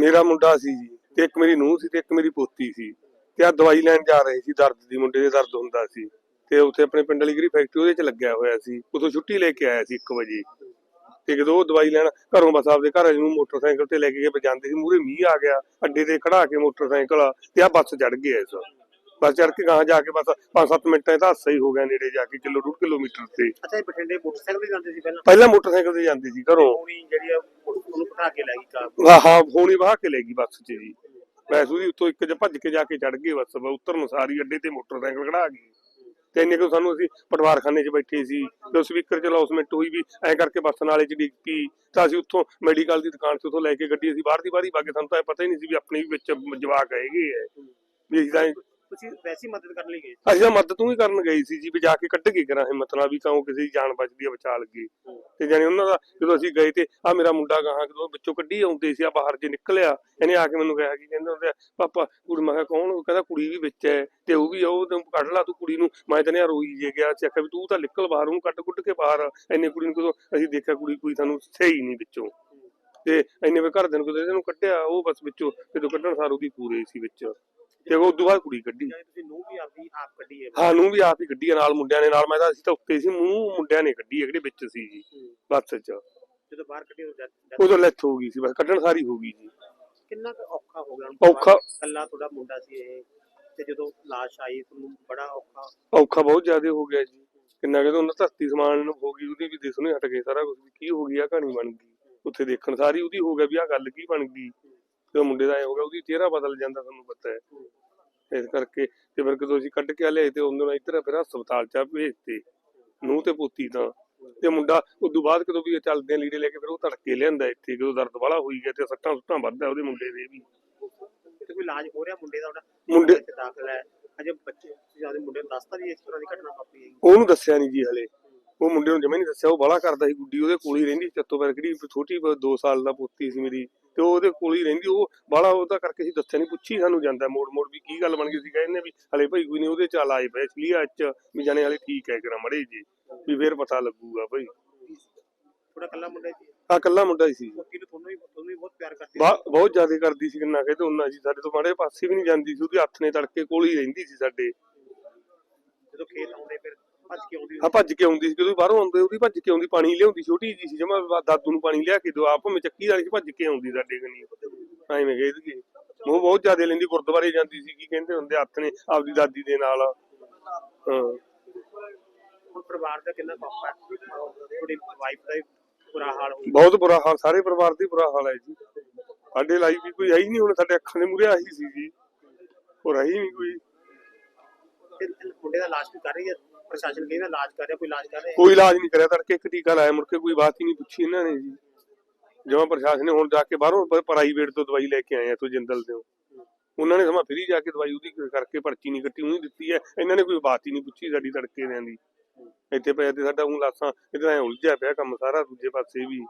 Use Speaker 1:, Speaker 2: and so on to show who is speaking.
Speaker 1: ਮੇਰਾ ਮੁੰਡਾ ਸੀ ਜੀ ਤੇ ਇੱਕ ਮੇਰੀ ਨੂੰਹ ਸੀ ਤੇ ਇੱਕ ਮੇਰੀ ਪੋਤੀ ਸੀ ਤੇ ਆ ਦਵਾਈ ਲੈਣ ਜਾ ਰਹੇ ਸੀ ਦਰਦ ਦੀ, ਮੁੰਡੇ ਦੇ ਦਰਦ ਹੁੰਦਾ ਸੀ ਤੇ ਉੱਥੇ ਆਪਣੇ ਪਿੰਡ ਵਾਲੀ ਗਰੀ ਫੈਕਟਰੀ ਉਹਦੇ ਚ ਲੱਗਿਆ ਹੋਇਆ ਸੀ ਉਦੋਂ ਛੁੱਟੀ ਲੈ ਕੇ ਆਇਆ ਸੀ 1 ਵਜੇ। ਤੇ ਜਦੋਂ ਉਹ ਦਵਾਈ ਲੈਣ ਘਰੋਂ ਬਸ ਆਪਦੇ ਘਰ ਨੂੰ ਮੋਟਰਸਾਈਕਲ ਤੇ ਲੈ ਕੇ ਗਏ ਜਾਂਦੇ ਸੀ ਮੂਰੇ ਮੀਂਹ ਆ ਗਿਆ, ਅੱਡੇ ਤੇ ਖੜਾ ਕੇ ਮੋਟਰਸਾਈਕਲ ਤੇ ਆ ਬੱਸ ਚੜ ਗਿਆ ਇਸ ਬੱਸ ਚੜ ਕੇ ਗਾਂ ਜਾ ਕੇ ਬਸ 5-7 ਮਿੰਟਾਂ ਤਾਂ ਹਾਦਸਾ ਹੀ ਹੋ ਗਿਆ ਨੇੜੇ ਜਾ ਕੇ ਕਿਲੋ ਡੂਢ ਕਿਲੋਮੀਟਰ ਤੇ।
Speaker 2: ਅੱਛਾ ਇਹ ਬਠਿੰਡੇ ਮੋਟਰਸਾਈਕਲ ਤੇ ਜਾਂਦੇ ਸੀ ਪਹਿਲਾਂ?
Speaker 1: ਪਹਿਲਾਂ ਮੋਟਰਸਾਈਕਲ ਤੇ ਜਾਂਦੇ ਸੀ ਘਰੋਂ।
Speaker 2: ਹੁਣੀ ਜਿਹੜੀ ਉਹਨੂੰ ਬਿਠਾ ਕੇ ਲੈ ਗਈ ਕਾਰ
Speaker 1: ਹਾਂ ਹੋਣੀ ਵਾਹ ਕੇ ਲੈ ਗਈ ਬੱਸ 'ਚ ਜੀ। ਵੈਸੇ ਉਹਦੀ ਉੱਤੋਂ ਇੱਕ ਜ ਭੱਜ ਕੇ ਜਾ ਕੇ ਚੜ ਗਏ ਬੱਸ। ਉਤਰਨ ਸਾਰੀ ਅੱਡੇ ਤੇ ਮੋਟਰਸਾਈਕਲ ਖੜਾ ਗਈ ਤੇ ਇੰਨੇ ਕੋ ਸਾਨੂੰ ਅਸੀਂ ਪਟਵਾਰਖਾਨੇ 'ਚ ਬੈਠੇ ਸੀ। ਤੇ ਸਪੀਕਰ 'ਚ ਲੌਸਮੈਂਟ ਹੋਈ ਵੀ ਐਂ ਕਰਕੇ ਬੱਸ ਨਾਲੇ 'ਚ ਡਿੱਗ ਪਈ। ਤਾਂ ਅਸੀਂ ਉੱਥੋਂ ਮੈਡੀਕਲ ਦੀ ਦੁਕਾਨ 'ਚ ਉੱਥੋਂ ਲੈ ਕੇ ਗੱਡੀ ਅਸੀਂ ਬਾਹਰ ਦੀ ਬਾਹਰ ਹੀ ਕੇ ਸਾਨੂੰ ਤਾਂ ਪਤਾ ਹੀ ਨਹੀਂ ਸੀ ਵੀ ਆਪਣੇ ਵਿੱਚ ਜਵਾਕ ਹੈਗੇ ਐ ਵੀ ਅਸੀਂ ਤਾਂ
Speaker 2: ਤੁਸੀਂ ਵੈਸੀ ਮਦਦ ਕਰਨ ਲਈ ਗਏ
Speaker 1: ਅਸੀਂ ਤਾਂ ਮਦਦ ਤੂੰ ਹੀ ਕਰਨ ਗਈ ਸੀ ਜੀ ਵੀ ਜਾ ਕੇ ਕੱਢ ਕੇ ਕਰਾਂ ਹਿੰਮਤ ਨਾਲ ਵੀ ਤਾਂ ਕਿਸੇ ਦੀ ਜਾਨ ਬਚਦੀ ਆ ਬਚਾ ਲੱਗੇ। ਤੇ ਜਾਨੀ ਉਹਨਾਂ ਦਾ ਜਦੋਂ ਅਸੀਂ ਗਏ ਤੇ ਆ ਮੇਰਾ ਮੁੰਡਾ ਗਾਹਾਂ ਜਦੋਂ ਵਿੱਚੋਂ ਕੱਢੀ ਆਉਂਦੇ ਸੀ ਆ ਬਾਹਰ ਜੇ ਨਿਕਲਿਆ ਇਹਨੇ ਆ ਕੇ ਮੈਨੂੰ ਕਿਹਾ ਕਿ ਕਹਿੰਦੇ ਹੁੰਦੇ ਆ, ਪਾਪਾ ਕੁੜੀ ਮੈਂ ਕਿਹਾ ਕੌਣ? ਉਹ ਕਹਿੰਦਾ ਕੁੜੀ ਵੀ ਵਿੱਚ ਹੈ ਤੇ ਉਹ ਵੀ ਉਹ ਤੂੰ ਕੱਢ ਲਾ ਤੂੰ ਕੁੜੀ ਨੂੰ। ਮੈਂ ਤਾਂ ਰੋਈ ਜੇ ਗਿਆ ਸੀ ਆਖਿਆ ਵੀ ਤੂੰ ਤਾਂ ਨਿਕਲ ਬਾਹਰ ਕੱਢ ਕੁੱਟ ਕੇ ਬਾਹਰ। ਐਨੇ ਕੁੜੀ ਨੂੰ ਕਦੋਂ ਅਸੀਂ ਦੇਖਿਆ ਕੁੜੀ ਕੋਈ ਸਾਨੂੰ ਸਹੀ ਨਹੀਂ ਵਿੱਚੋਂ। ਤੇ ਐਨੇ ਵੇ ਘਰ ਦੇ ਨੂੰ ਕਦੋਂ ਇਹਨੂੰ ਕੱਢਿਆ ਉਹ ਬਸ ਵਿੱਚੋਂ ਜਦੋਂ ਕੱਢਣ ਸਾਰ ਉਹਦੀ ਪੂਰੇ ਸੀ ਵਿੱਚ। ਤੇ ਉਹ ਬਾਅਦ ਕੁੜੀ ਕੱਢੀ।
Speaker 2: ਜਾਂ ਤੁਸੀਂ ਨੂੰ ਵੀ ਆਪਦੀ ਆਪ ਕੱਢੀ ਹੈ।
Speaker 1: ਹਾਂ ਨੂੰ ਵੀ ਆਪ ਹੀ ਕੱਢੀ ਆ ਨਾਲ ਮੁੰਡਿਆਂ ਨੇ ਨਾਲ ਮੈਂ ਤਾਂ ਅਸੀਂ ਤਾਂ ਉੱਤੇ ਸੀ ਮੂੰਹ ਮੁੰਡਿਆਂ ਨੇ ਕੱਢੀ ਆ ਜਿਹੜੇ ਵਿੱਚ ਸੀ ਜੀ ਬੱਸ 'ਚ।
Speaker 2: ਜਦੋਂ ਬਾਹਰ ਕੱਢੀ ਉਦੋਂ ਜਦ-
Speaker 1: ਉਦੋਂ ਲੈਥ ਹੋ ਗਈ ਸੀ ਬਸ ਕੱਢਣ ਸਾਰੀ ਹੋ ਗਈ ਜੀ।
Speaker 2: ਕਿੰਨਾ ਕੁ ਔਖਾ ਹੋ ਗਿਆ
Speaker 1: ਔਖਾ
Speaker 2: ਕੱਲਾ ਤੁਹਾਡਾ ਮੁੰਡਾ ਸੀ ਇਹ ਤੇ ਜਦੋਂ ਲਾਸ਼ ਆਈ ਤੁਹਾਨੂੰ ਬੜਾ ਔਖਾ
Speaker 1: ਔਖਾ ਬਹੁਤ ਜ਼ਿਆਦਾ ਹੋ ਗਿਆ ਜੀ। ਕਿੰਨਾ ਕਹਿੰਦਾ ਉਹਨਾਂ ਧਰਤੀ ਸਮਾਨ ਹੋ ਗਈ ਉਹਦੀ ਵੀ ਦਿਸਣੋਂ ਹੀ ਹਟ ਗਏ ਸਾਰਾ ਕੁਝ ਕੀ ਹੋ ਗਈ ਆ ਕਹਾਣੀ ਬਣ ਗਈ। ਉੱਥੇ ਦੇਖਣ ਸਾਰੀ ਉਹਦੀ ਹੋ ਗਿਆ ਵੀ ਆ ਗੱਲ ਕੀ ਬਣ ਗਈ। ਤੇ ਮੁੰਡੇ ਦਾ ਐ ਹੋ ਗਿਆ ਉਹਦੀ ਚਿਹਰਾ ਬਦਲ ਜਾਂਦਾ ਤੁਹਾਨੂੰ ਪਤਾ ਹੈ। ਇਸ ਕਰਕੇ ਤੇ ਫਿਰ ਜਦੋਂ ਅਸੀਂ ਕੱਢ ਕੇ ਆ ਲਿਆਏ ਤੇ ਉਹਨਾਂ ਨੂੰ ਇੱਧਰ ਫਿਰ ਹਸਪਤਾਲ ਚ ਭੇਜਤੇ ਨੂੰ ਤੇ ਪੋਤੀ ਤਾਂ। ਤੇ ਮੁੰਡਾ ਉਦੋਂ ਬਾਅਦ ਕਦੋਂ ਵੀ ਇਹ ਚੱਲਦੇ ਲੀੜੇ ਲੈ ਕੇ ਫਿਰ ਉਹ ਤੜਕੇ ਲਿਆਂਦਾ ਇੱਥੇ ਜਦੋਂ ਦਰਦ ਵਾਲਾ ਹੋਈ ਗਿਆ ਤੇ ਸੱਟਾਂ ਸੁੱਟਾਂ ਵੱਧਦਾ ਉਹਦੇ ਮੁੰਡੇ ਦੇ ਵੀ।
Speaker 2: ਤੇ ਕੋਈ ਇਲਾਜ ਹੋ ਰਿਹਾ ਮੁੰਡੇ ਦਾ ਉਹਦਾ?
Speaker 1: ਮੁੰਡੇ-
Speaker 2: ਦਾਖਲ ਹੈ? ਅਜੇ ਬੱਚੇ ਆਪਦੇ ਮੁੰਡੇ ਨੂੰ ਦੱਸਤਾ ਵੀ ਇਸ ਤਰ੍ਹਾਂ ਦੀ ਘਟਨਾ ਵਾਪਰੀ ਹੈ
Speaker 1: ਉਹਨੂੰ ਦੱਸਿਆ ਨਹੀਂ ਜੀ ਹਲੇ। ਉਹ ਮੁੰਡੇ ਨੂੰ ਜਮੇ ਨਹੀਂ ਦੱਸਿਆ ਉਹ ਬਾਲਾ ਕਰਦਾ ਸੀ ਗੁੱਡੀ ਉਹਦੇ ਕੋਲ ਹੀ ਰਹਿੰਦੀ ਸੀ ਚੱਤੋ ਪੈਰ ਕਿਹੜੀ ਛੋਟੀ 2 ਸਾਲ ਦਾ ਪੋਤੀ ਸੀ ਮੇਰੀ ਤੇ ਉਹ ਉਹਦੇ ਕੋਲ ਹੀ ਰਹਿੰਦੀ ਉਹ ਬਾਲਾ ਉਹਦਾ ਕਰਕੇ ਅਸੀਂ ਦੱਸਿਆ ਨਹੀਂ ਪੁੱਛੀ ਸਾਨੂੰ ਜਾਂਦਾ ਮੋੜ ਮੋੜ ਵੀ ਕੀ ਗੱਲ ਬਣ ਗਈ ਸੀ ਕਹਿੰਦੇ ਵੀ ਹਲੇ ਭਾਈ ਕੋਈ ਨਹੀਂ ਉਹਦੇ ਚ ਆਏ ਪਏ ਚਲੀਆ ਚ ਵੀ ਜਾਣੇ ਹਲੇ ਠੀਕ ਹੈ ਕਰਾ ਮੜੇ ਜੀ ਵੀ ਫੇਰ ਪਤਾ ਲੱਗੂਗਾ ਭਾਈ।
Speaker 2: ਥੋੜਾ ਕੱਲਾ ਮੁੰਡਾ ਸੀ।
Speaker 1: ਆ ਕੱਲਾ ਮੁੰਡਾ ਹੀ ਸੀ।
Speaker 2: ਤੁਹਾਨੂੰ ਵੀ ਤੁਹਾਨੂੰ ਵੀ ਬਹੁਤ ਪਿਆਰ ਕਰਦੀ
Speaker 1: ਬਹੁਤ ਜ਼ਿਆਦਾ ਕਰਦੀ ਸੀ ਕਿੰਨਾ ਕਹਿੰਦੇ ਉਹਨਾਂ ਜੀ ਸਾਡੇ ਤੋਂ ਮਾੜੇ ਪਾਸੇ ਵੀ ਨਹੀਂ ਜਾਂਦੀ ਸੀ ਉਹਦੇ ਹੱਥ ਨੇ ਤੜਕੇ ਕੋਲ ਹੀ ਰਹਿੰਦੀ ਸੀ ਸਾਡੇ।
Speaker 2: ਜਦੋਂ ਖੇਤ ਆਉਂਦੇ ਫਿਰ ਭੱਜ ਕੇ ਆਉਂਦੀ
Speaker 1: ਆ ਭੱਜ ਕੇ ਆਉਂਦੀ ਸੀ ਜਦੋਂ ਬਾਹਰੋਂ ਆਉਂਦੇ ਉਹਦੀ ਭੱਜ ਕੇ ਆਉਂਦੀ ਪਾਣੀ ਲਿਆਉਂਦੀ ਛੋਟੀ ਜੀ ਸੀ ਜਮਾ ਦਾਦੂ ਨੂੰ ਪਾਣੀ ਲਿਆ ਕੇ ਦੋ ਆਪ ਮੈਂ ਚੱਕੀ ਵਾਲੀ ਭੱਜ ਕੇ ਆਉਂਦੀ ਸਾਡੇ ਕਨੀ ਐਵੇਂ ਗਏ ਸੀ ਉਹ ਬਹੁਤ ਜ਼ਿਆਦਾ ਲੈਂਦੀ ਗੁਰਦੁਆਰੇ ਜਾਂਦੀ ਸੀ ਕੀ ਕਹਿੰਦੇ ਹੁੰਦੇ ਹੱਥ ਨੇ ਆਪਦੀ ਦਾਦੀ ਦੇ ਨਾਲ। ਹਾਂ।
Speaker 2: ਹੁਣ ਪਰਿਵਾਰ ਦਾ ਕਿੰਨਾ ਪਾਪਾ ਹੈ? ਤੁਹਾਡੀ ਵਾਈਫ ਦਾ ਵੀ ਬੁਰਾ ਹਾਲ ਹੋ
Speaker 1: ਬਹੁਤ ਬੁਰਾ ਹਾਲ ਸਾਰੇ ਪਰਿਵਾਰ ਦਾ ਬੁਰਾ ਹਾਲ ਹੈ ਜੀ। ਸਾਡੇ ਲਾਈਫ ਵੀ ਕੋਈ ਹੈ ਹੀ ਨਹੀਂ ਹੁਣ ਸਾਡੇ ਅੱਖਾਂ ਦੇ ਮੂਹਰੇ ਆਹੀ ਸੀ ਜੀ। ਹੋਰ ਹੈ ਹੀ ਨਹੀਂ ਕੋਈ।
Speaker 2: ਮੁੰਡੇ ਦਾ ਵੀ ਕਰ ਰਹੀ ਹੈ? ਪ੍ਰਸ਼ਾਸਨ ਕਹਿੰਦਾ ਇਲਾਜ ਕਰ ਰਿਹਾ, ਕੋਈ ਇਲਾਜ ਕਰ ਰਿਹਾ?
Speaker 1: ਕੋਈ ਇਲਾਜ ਨਹੀਂ ਕਰਿਆ ਤੜਕੇ, ਇੱਕ ਟੀਕਾ ਲਾਇਆ, ਮੁੜ ਕੇ ਕੋਈ ਬਾਤ ਹੀ ਨਹੀਂ ਪੁੱਛੀ ਇਹਨਾਂ ਨੇ ਜੀ। ਜਿਵੇਂ ਪ੍ਰਸ਼ਾਸਨ ਨੇ ਹੁਣ ਜਾ ਕੇ ਬਾਹਰੋਂ ਪ੍ਰਾਈਵੇਟ ਤੋਂ ਦਵਾਈ ਲੈ ਕੇ ਆਏ ਆ ਤੋਂ ਜਿੰਦਲ ਦੇ ਉਹਨਾਂ ਨੇ ਸਮਾਂ ਫਰੀ ਜਾ ਕੇ ਦਵਾਈ ਉਹਦੀ ਕਰਕੇ ਪਰਚੀ ਨਹੀਂ ਕੱਟੀ, ਉਹਨੂੰ ਦਿੱਤੀ ਹੈ। ਇਹਨਾਂ ਨੇ ਕੋਈ ਬਾਤ ਹੀ ਨਹੀਂ ਪੁੱਛੀ ਸਾਡੀ ਤੜਕੇ ਦਿਆਂ ਦੀ। ਇੱਥੇ ਪਿਆ ਤੇ ਸਾਡਾ ਉਹ ਲਾਸਾਂ ਇਧਰ ਉਲਝਿਆ ਪਿਆ ਕੰਮ ਸਾਰਾ, ਦੂਜੇ ਪਾਸੇ ਵੀ।